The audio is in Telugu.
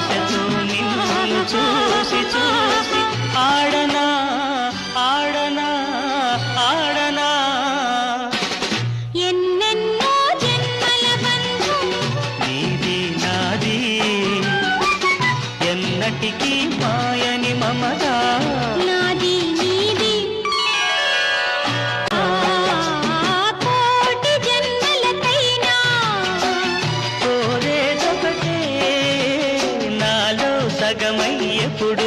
আকাশে సగమయ్యెప్పుడు